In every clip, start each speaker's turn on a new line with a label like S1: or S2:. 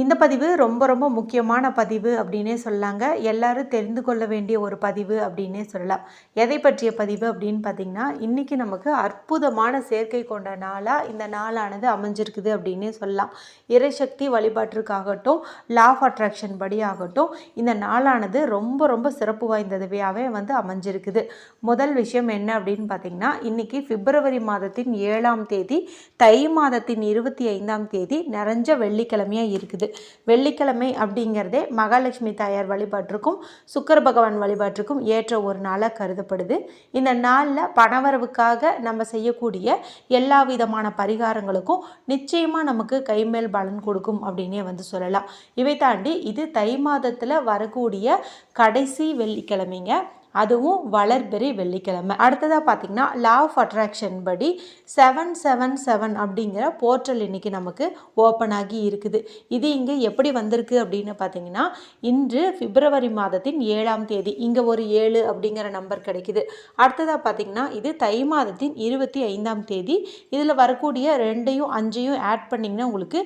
S1: இந்த பதிவு ரொம்ப ரொம்ப முக்கியமான பதிவு அப்படின்னே சொல்லாங்க. எல்லாரும் தெரிந்து கொள்ள வேண்டிய ஒரு பதிவு அப்படின்னே சொல்லலாம். எதை பற்றிய பதிவு அப்படின்னு பார்த்தீங்கன்னா இன்றைக்கி நமக்கு அற்புதமான சேர்க்கை கொண்ட நாளாக இந்த நாளானது அமைஞ்சிருக்குது அப்படின்னே சொல்லலாம். இறைசக்தி வழிபாட்டிற்காகட்டும் லா ஆஃப் அட்ராக்ஷன் படி ஆகட்டும் இந்த நாளானது ரொம்ப ரொம்ப சிறப்பு வாய்ந்ததுவையாகவே வந்து அமைஞ்சிருக்குது. முதல் விஷயம் என்ன அப்படின்னு பார்த்தீங்கன்னா இன்றைக்கி பிப்ரவரி மாதத்தின் ஏழாம் தேதி தை மாதத்தின் இருபத்தி ஐந்தாம் தேதி நிறைஞ்ச வெள்ளிக்கிழமையாக இருக்குது. வெள்ளிக்கிழமை அப்படிங்கிறதே மகாலட்சுமி தாயார் வழிபாட்டிற்கும் சுக்கர பகவான் வழிபாட்டிற்கும் ஏற்ற ஒரு நாளாக கருதப்படுது. இந்த நாளில் பணவரவுக்காக நம்ம செய்யக்கூடிய எல்லா விதமான பரிகாரங்களுக்கும் நிச்சயமாக நமக்கு கைமேல் பலன் கொடுக்கும் அப்படின்னே வந்து சொல்லலாம். இவை தாண்டி இது தை மாதத்தில் வரக்கூடிய கடைசி வெள்ளிக்கிழமைங்க. அதுவும் வளர்பெரி வெள்ளிக்கிழமை. அடுத்ததாக பார்த்தீங்கன்னா லா ஆஃப் அட்ராக்ஷன் படி செவன் செவன் செவன் அப்படிங்கிற போர்ட்டல் இன்னைக்கு நமக்கு ஓப்பன் ஆகி இருக்குது. இது இங்கே எப்படி வந்திருக்கு அப்படின்னு பார்த்தீங்கன்னா இன்று பிப்ரவரி மாதத்தின் ஏழாம் தேதி இங்கே ஒரு ஏழு அப்படிங்கிற நம்பர் கிடைக்குது. அடுத்ததாக பார்த்திங்கன்னா இது தை மாதத்தின் இருபத்தி ஐந்தாம் தேதி இதில் வரக்கூடிய ரெண்டையும் அஞ்சையும் ஆட் பண்ணிங்கன்னா உங்களுக்கு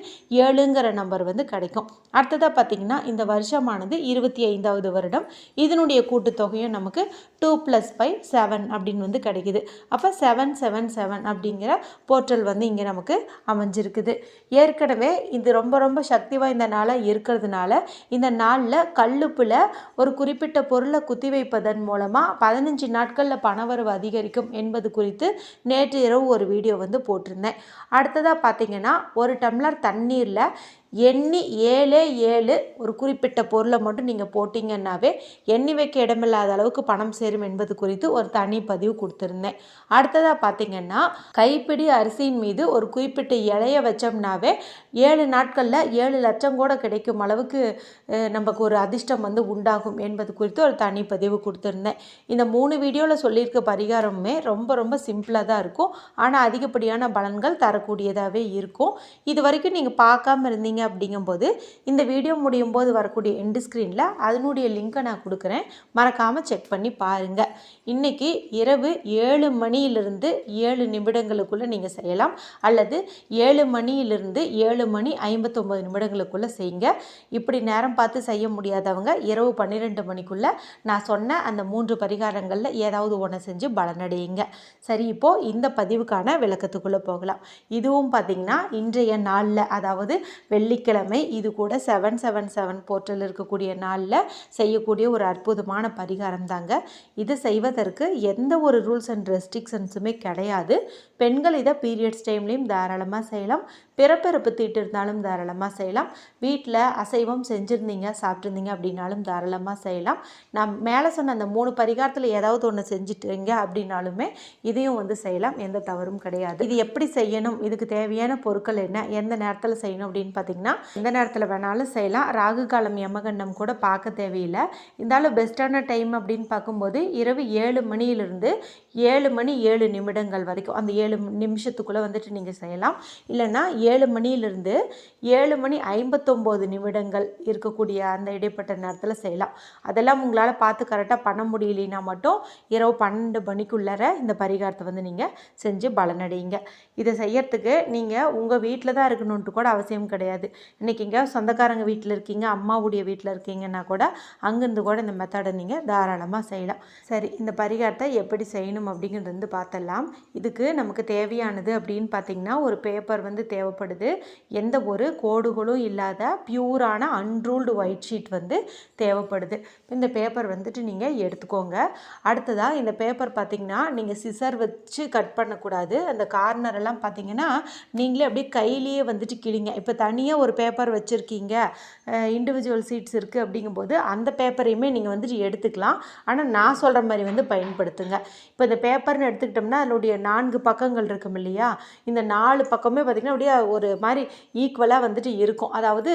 S1: ஏழுங்கிற நம்பர் வந்து கிடைக்கும். அடுத்ததாக பார்த்தீங்கன்னா இந்த வருஷமானது இருபத்தி ஐந்தாவது வருடம். இதனுடைய கூட்டுத்தொகையும் நமக்கு டூ ப்ளஸ் ஃபைவ் செவன் அப்படின்னு வந்து கிடைக்குது. அப்போ செவன் செவன் செவன் அப்படிங்கிற போர்ட்டல் வந்து இங்கே நமக்கு அமைஞ்சிருக்குது. ஏற்கனவே இது ரொம்ப ரொம்ப சக்தி வாய்ந்த நாளாக இருக்கிறதுனால இந்த நாளில் கல்லுப்பில் ஒரு குறிப்பிட்ட பொருளை குத்தி வைப்பதன் மூலமாக பதினஞ்சு நாட்களில் பணவரவு அதிகரிக்கும் என்பது குறித்து நேற்று இரவு ஒரு வீடியோ வந்து போட்டிருந்தேன். அடுத்ததாக பார்த்தீங்கன்னா ஒரு டம்ளர் தண்ணீரில் எண்ணி ஏழே ஏழு ஒரு குறிப்பிட்ட பொருளை மட்டும் நீங்கள் போட்டிங்கன்னாவே எண்ணி வைக்க இடமில்லாத அளவுக்கு பணம் சேரும் என்பது குறித்து ஒரு தனி பதிவு கொடுத்துருந்தேன். அடுத்ததாக பார்த்தீங்கன்னா கைப்பிடி அரிசியின் மீது ஒரு குறிப்பிட்ட இலைய வச்சோம்னாவே ஏழு நாட்களில் ஏழு லட்சம் கூட கிடைக்கும் அளவுக்கு நமக்கு ஒரு அதிர்ஷ்டம் வந்து உண்டாகும் என்பது குறித்து ஒரு தனி பதிவு கொடுத்துருந்தேன். இந்த மூணு வீடியோவில் சொல்லியிருக்க பரிகாரமுமே ரொம்ப ரொம்ப சிம்பிளாக தான் இருக்கும். ஆனால் அதிகப்படியான பலன்கள் தரக்கூடியதாகவே இருக்கும். இது வரைக்கும் நீங்கள் பார்க்காம இருந்தீங்க அப்படிங்கும்போது இந்த வீடியோ முடியும் போது வரக்கூடிய எண்டு ஸ்க்ரீனில் அதனுடைய லிங்க்கை நான் கொடுக்குறேன். மறக்காமல் செக் பண்ணி பாருங்கள் இன்றைக்கி இரவு ஏழு மணியிலிருந்து ஏழு நிமிடங்களுக்குள்ளே நீங்கள் செய்யலாம். அல்லது ஏழு மணியிலிருந்து ஏழு மணி ஐம்பத்தொம்பது நிமிடங்களுக்குள்ளே செய்யுங்க. இப்படி நேரம் பார்த்து செய்ய முடியாதவங்க இரவு பன்னிரெண்டு மணிக்குள்ளே நான் சொன்ன அந்த மூன்று பரிகாரங்களில் ஏதாவது ஒன்று செஞ்சு பலனடையுங்க. சரி இப்போது இந்த பதிவுக்கான விளக்கத்துக்குள்ளே போகலாம். இதுவும் பார்த்திங்கன்னா இன்றைய நாளில் அதாவது வெள்ளிக்கிழமை இது கூட செவன் செவன் செவன் போர்ட்டல் இருக்கக்கூடிய நாளில் செய்யக்கூடிய ஒரு அற்புதமான பரிகாரம் தாங்க இது செய்வதற்கு எந்த ஒரு ரூல்ஸ் அண்ட் ரெஸ்ட்ரிக்ஷன்ஸுமே கிடையாது. பெண்கள் இதை பீரியட்ஸ் டைம்லேயும் தாராளமாக செய்யலாம். பிறப்பிறப்பு தீட்டு இருந்தாலும் தாராளமாக செய்யலாம். வீட்டில் அசைவம் செஞ்சுருந்தீங்க சாப்பிட்ருந்தீங்க அப்படின்னாலும் தாராளமாக செய்யலாம். நான் மேலே சொன்ன அந்த மூணு பரிகாரத்தில் ஏதாவது ஒன்று செஞ்சுட்டீங்க அப்படின்னாலுமே இதையும் வந்து செய்யலாம். எந்த தவறும் கிடையாது. இது எப்படி செய்யணும்? இதுக்கு தேவையான பொருட்கள் என்ன? எந்த நேரத்தில் செய்யணும் அப்படின்னு பார்த்தீங்கன்னா எந்த நேரத்தில் வேணாலும் செய்யலாம். ராகு காலம் யமகண்டம் கூட பார்க்க தேவையில்லை. இருந்தாலும் பெஸ்ட்டான டைம் அப்படின்னு பார்க்கும்போது இரவு ஏழு மணியிலிருந்து ஏழு மணி ஏழு நிமிடங்கள் வரைக்கும். அந்த ஏழு நிமிஷத்துக்குள்ளே வந்துட்டு நீங்கள் செய்யலாம். இல்லைன்னா ஏழு மணியிலிருந்து ஏழு மணி ஐம்பத்தொம்போது நிமிடங்கள் இருக்கக்கூடிய அந்த இடைப்பட்ட நேரத்தில் செய்யலாம். அதெல்லாம் உங்களால் பார்த்து கரெக்டாக பண்ண முடியலைன்னா மட்டும் இரவு பன்னெண்டு மணிக்குள்ளார இந்த பரிகாரத்தை வந்து நீங்கள் செஞ்சு பலனடையுங்க. இதை செய்யறதுக்கு நீங்கள் உங்கள் வீட்டில் தான் இருக்கணுன்ட்டு கூட அவசியம் கிடையாது. இன்றைக்கி இங்கே சொந்தக்காரங்க வீட்டில் இருக்கீங்க அம்மாவுடைய வீட்டில் இருக்கீங்கன்னா கூட அங்கேருந்து கூட இந்த மெத்தடை நீங்கள் தாராளமாக செய்யலாம். சரி இந்த பரிகாரத்தை எப்படி செய்யணும் அப்படிங்கிறது வந்து பார்த்தலாம். இதுக்கு நமக்கு தேவையானது அப்படின்னு பார்த்தீங்கன்னா ஒரு பேப்பர் வந்து தேவைப்படுது. எந்த ஒரு கோடுகளும் இல்லாத பியூரான அன்ரூல்டு ஒயிட் ஷீட் வந்து தேவைப்படுது. இந்த பேப்பர் வந்துட்டு நீங்கள் எடுத்துக்கோங்க. அடுத்ததாக இந்த பேப்பர் பார்த்தீங்கன்னா நீங்கள் சிசர் வச்சு கட் பண்ணக்கூடாது. அந்த கார்னர் எல்லாம் பார்த்தீங்கன்னா நீங்களே அப்படியே கையிலேயே வந்துட்டு கிழிங்க. இப்போ தனியாக ஒரு பேப்பர் வச்சுருக்கீங்க. இண்டிவிஜுவல் சீட்ஸ் இருக்குது அப்படிங்கும்போது அந்த பேப்பரையுமே நீங்கள் வந்துட்டு எடுத்துக்கலாம். ஆனால் நான் சொல்கிற மாதிரி வந்து பயன்படுத்துங்க. இப்போ இந்த பேப்பர்னு எடுத்துக்கிட்டோம்னா அதனுடைய நான்கு பக்கங்கள் இருக்கும் இல்லையா? இந்த நாலு பக்கமே பார்த்திங்கன்னா அப்படியே ஒரு மாதிரி ஈக்குவலாக வந்துட்டு இருக்கும். அதாவது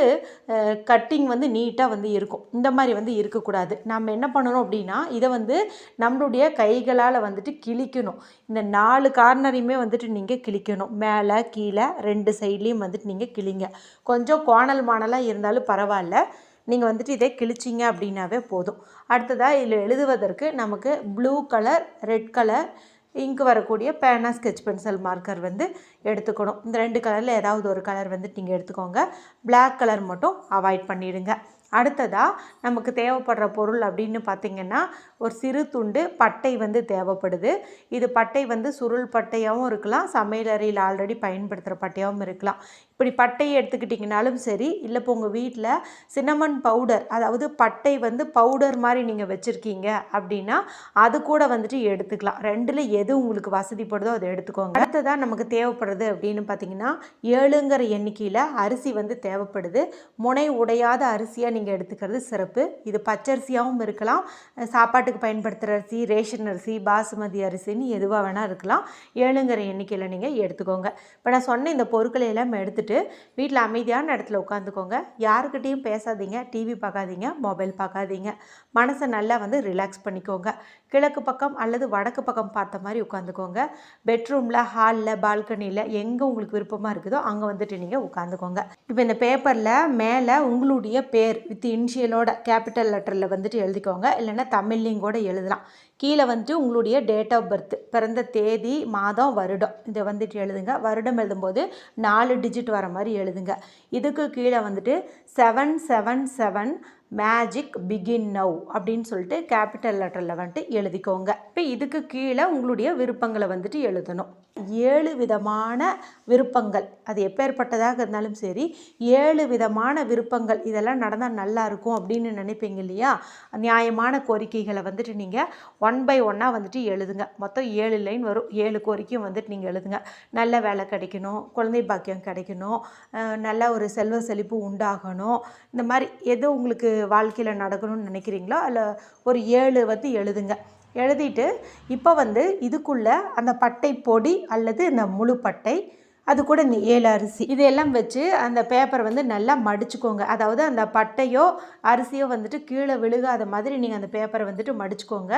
S1: கட்டிங் வந்து நீட்டாக வந்து இருக்கும். இந்த மாதிரி வந்து இருக்கக்கூடாது. நம்ம என்ன பண்ணணும் அப்படின்னா இதை வந்து நம்மளுடைய கைகளால் வந்துட்டு கிழிக்கணும். இந்த நாலு கார்னரையுமே வந்துட்டு நீங்கள் கிழிக்கணும். மேலே கீழே ரெண்டு சைட்லேயும் வந்துட்டு நீங்கள் கிழிங்க. கொஞ்சம் கோணல் மாணலாக இருந்தாலும் பரவாயில்ல. நீங்கள் வந்துட்டு இதை கிழிச்சிங்க அப்படின்னாவே போதும். அடுத்ததாக இதில் எழுதுவதற்கு நமக்கு ப்ளூ கலர் ரெட் கலர் இங்கு வரக்கூடிய பேனா ஸ்கெச் பென்சில் மார்க்கர் வந்து எடுத்துக்கணும். இந்த ரெண்டு கலரில் ஏதாவது ஒரு கலர் வந்துட்டு நீங்கள் எடுத்துக்கோங்க. பிளாக் கலர் மட்டும் அவாய்ட் பண்ணிடுங்க. அடுத்ததாக நமக்கு தேவைப்படுற பொருள் அப்படின்னு பார்த்திங்கன்னா ஒரு சிறு துண்டு பட்டை வந்து தேவைப்படுது. இது பட்டை வந்து சுருள் பட்டையாகவும் இருக்கலாம் சமையலறையில் ஆல்ரெடி பயன்படுத்துகிற பட்டையாகவும் இருக்கலாம். இப்படி பட்டையை எடுத்துக்கிட்டிங்கனாலும் சரி இல்லை இப்போ உங்கள் வீட்டில் சின்னமன் பவுடர் அதாவது பட்டை வந்து பவுடர் மாதிரி நீங்கள் வச்சுருக்கீங்க அப்படின்னா அது கூட வந்துட்டு எடுத்துக்கலாம். ரெண்டில் எது உங்களுக்கு வசதிப்படுதோ அதை எடுத்துக்கோங்க. அடுத்ததாக நமக்கு தேவைப்படுறது அப்படின்னு பார்த்தீங்கன்னா ஏழுங்கிற எண்ணிக்கையில் அரிசி வந்து தேவைப்படுது. முனை உடையாத அரிசியாக நீங்கள் எடுத்துக்கிறது சிறப்பு. இது பச்சரிசியாகவும் இருக்கலாம். சாப்பாட்டுக்கு பயன்படுத்துகிற அரிசி ரேஷன் அரிசி பாசுமதி அரிசின்னு எதுவாக வேணால் இருக்கலாம். ஏழுங்கிற எண்ணிக்கையில் நீங்கள் எடுத்துக்கோங்க. இப்போ நான் சொன்ன இந்த பொருட்களை எல்லாம் எடுத்துகிட்டு வீட்டில் அமைதியான இடத்துல உட்காந்துக்கோங்க. யாருக்கிட்டேயும் பேசாதீங்க. டிவி பார்க்காதீங்க. மொபைல் பார்க்காதீங்க. மனசை நல்லா வந்து ரிலாக்ஸ் பண்ணிக்கோங்க. கிழக்கு பக்கம் அல்லது வடக்கு பக்கம் பார்த்த மாதிரி உட்காந்துக்கோங்க. பெட்ரூமில் ஹாலில் பால்கனியில் எங்கே உங்களுக்கு விருப்பமாக இருக்குதோ அங்கே வந்துட்டு நீங்கள் உட்காந்துக்கோங்க. இப்போ இந்த பேப்பரில் மேலே உங்களுடைய பேர் வித் இனிஷியலோட கேபிட்டல் லெட்டரில் வந்துட்டு எழுதிக்கோங்க. இல்லைன்னா தமிழ்லையும் கூட எழுதலாம். கீழே வந்துட்டு உங்களுடைய டேட் ஆஃப் பர்த் பிறந்த தேதி மாதம் வருடம். இதை வந்துட்டு எழுதுங்க. வருடம் எழுதும்போது நாலு டிஜிட் வர மாதிரி எழுதுங்க. இதுக்கு கீழே வந்துட்டு seven seven seven magic begin now அப்படின்னு சொல்லிட்டு கேபிட்டல் லெட்டரில் வந்துட்டு எழுதிக்கோங்க. இப்போ இதுக்கு கீழே உங்களுடைய விருப்பங்களை வந்துட்டு எழுதணும். ஏழு விதமான விருப்பங்கள். அது எப்பேற்பட்டதாக இருந்தாலும் சரி ஏழு விதமான விருப்பங்கள். இதெல்லாம் நடந்தால் நல்லா இருக்கும் அப்படின்னு நினைப்பீங்க இல்லையா? நியாயமான கோரிக்கைகளை வந்துட்டு நீங்கள் ஒன் பை ஒன்னாக வந்துட்டு எழுதுங்க. மொத்தம் ஏழு லைன் வரும். ஏழு கோரிக்கையும் வந்துட்டு நீங்கள் எழுதுங்க. நல்ல வேலை கிடைக்கணும். குழந்தை பாக்கியம் கிடைக்கணும். நல்ல ஒரு செல்வ செழிப்பு உண்டாகணும். இந்த மாதிரி எது உங்களுக்கு வாழ்க்கையில் நடக்கணும்னு நினைக்கிறீங்களோ? அதில் ஒரு ஏழு வந்து எழுதுங்க. எழுதிட்டு இப்போ வந்து இதுக்குள்ளே அந்த பட்டை பொடி அல்லது இந்த முழு பட்டை அது கூட இந்த ஏழு அரிசி. இதையெல்லாம் வச்சு அந்த பேப்பரை வந்து நல்லா மடிச்சுக்கோங்க. அதாவது அந்த பட்டையோ அரிசியோ வந்துட்டு கீழே விழுகாத மாதிரி நீங்கள் அந்த பேப்பரை வந்துட்டு மடிச்சுக்கோங்க.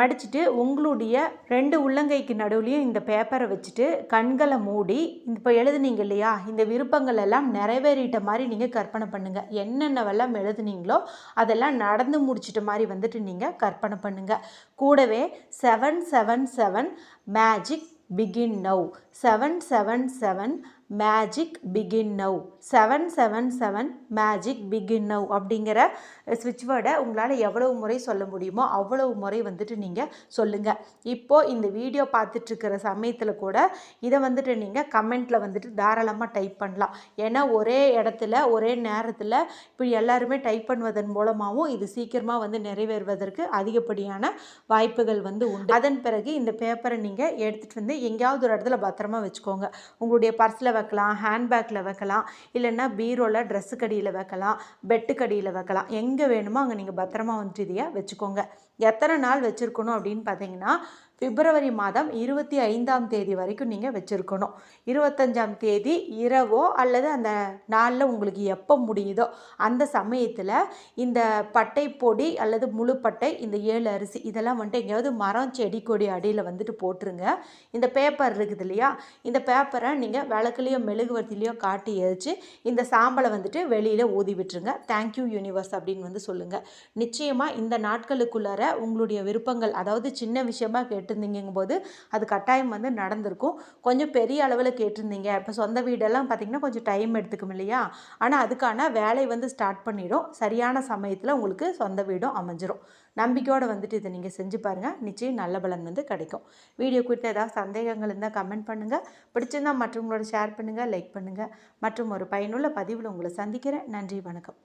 S1: மடிச்சுட்டு உங்களுடைய ரெண்டு உள்ளங்கைக்கு நடுவுலையும் இந்த பேப்பரை வச்சுட்டு கண்களை மூடி இப்போ எழுதுனீங்க இல்லையா? இந்த விருப்பங்கள் எல்லாம் நிறைவேறிட்ட மாதிரி நீங்கள் கற்பனை பண்ணுங்கள் என்னென்னவெல்லாம் எழுதுனீங்களோ அதெல்லாம் நடந்து முடிச்சிட்ட மாதிரி வந்துட்டு நீங்கள் கற்பனை பண்ணுங்கள் கூடவே seven seven seven magic begin now seven seven seven magic begin now seven seven seven magic begin now அப்படிங்கிற ஸ்விட்ச் வேர்டை உங்களால் எவ்வளவு முறை சொல்ல முடியுமோ அவ்வளவு முறை வந்துட்டு நீங்கள் சொல்லுங்கள் இப்போது இந்த வீடியோ பார்த்துட்ருக்கிற சமயத்தில் கூட இதை வந்துட்டு நீங்கள் கமெண்ட்டில் வந்துட்டு தாராளமாக டைப் பண்ணலாம். ஏன்னா ஒரே இடத்துல ஒரே நேரத்தில் இப்படி எல்லாருமே டைப் பண்ணுவதன் மூலமாகவும் இது சீக்கிரமாக வந்து நிறைவேறுவதற்கு அதிகப்படியான வாய்ப்புகள் வந்து உண்டு. அதன் பிறகு இந்த பேப்பரை நீங்கள் எடுத்துகிட்டு வந்து எங்கேயாவது ஒரு இடத்துல பத்திரமா வச்சுக்கோங்க. உங்களுடைய பர்ஸில் வைக்கலாம் ஹேண்ட்பேக்கில் வைக்கலாம் இல்லைன்னா பீரோவில் ட்ரெஸ்ஸு கடியில் வைக்கலாம் பெட்டு கடியில் வைக்கலாம். எங்கே வேணுமோ அங்கே நீங்கள் பத்திரமா வந்துட்டு இதையாக வச்சுக்கோங்க. எத்தனை நாள் வச்சுருக்கணும் அப்படின்னு பார்த்தீங்கன்னா பிப்ரவரி மாதம் இருபத்தி ஐந்தாம் தேதி வரைக்கும் நீங்கள் வச்சுருக்கணும். இருபத்தஞ்சாம் தேதி இரவோ அல்லது அந்த நாளில் உங்களுக்கு எப்போ முடியுதோ அந்த சமயத்தில் இந்த பட்டை பொடி அல்லது முழு பட்டை இந்த ஏழு அரிசி இதெல்லாம் வந்துட்டு எங்கேயாவது மரம் செடி கொடி அடியில் வந்துட்டு போட்டுருங்க. இந்த பேப்பர் இருக்குது இல்லையா? இந்த பேப்பரை நீங்கள் விளக்குலேயோ மெழுகுவர்த்திலையோ காட்டி எரிச்சு இந்த சாம்பலை வந்துட்டு வெளியில் ஊதி விட்டுருங்க. தேங்க்யூ யூனிவர்ஸ் அப்படின்னு வந்து சொல்லுங்கள் நிச்சயமாக இந்த நாட்களுக்குள்ளார உங்களுடைய விருப்பங்கள் அதாவது சின்ன விஷயமாக கேட்டு போது அது கட்டாயம் வந்து நடந்திருக்கும். கொஞ்சம் பெரிய அளவில் கேட்டிருந்தீங்க. இப்போ சொந்த வீடெல்லாம் பார்த்திங்கன்னா கொஞ்சம் டைம் எடுத்துக்கும் இல்லையா? ஆனால் அதுக்கான வேலை வந்து ஸ்டார்ட் பண்ணிடும். சரியான சமயத்தில் உங்களுக்கு சொந்த வீடும் அமைஞ்சிரும். நம்பிக்கையோடு வந்துட்டு இதை நீங்கள் செஞ்சு பாருங்கள் நிச்சயம் நல்ல பலன் வந்து கிடைக்கும். வீடியோ குறித்து ஏதாவது சந்தேகங்கள் இருந்தால் கமெண்ட் பண்ணுங்கள் பிடிச்சிருந்தால் மற்றவங்களோட ஷேர் பண்ணுங்கள் லைக் பண்ணுங்கள் மற்றும் ஒரு பயனுள்ள பதிவில் உங்களை சந்திக்கிறேன். நன்றி வணக்கம்.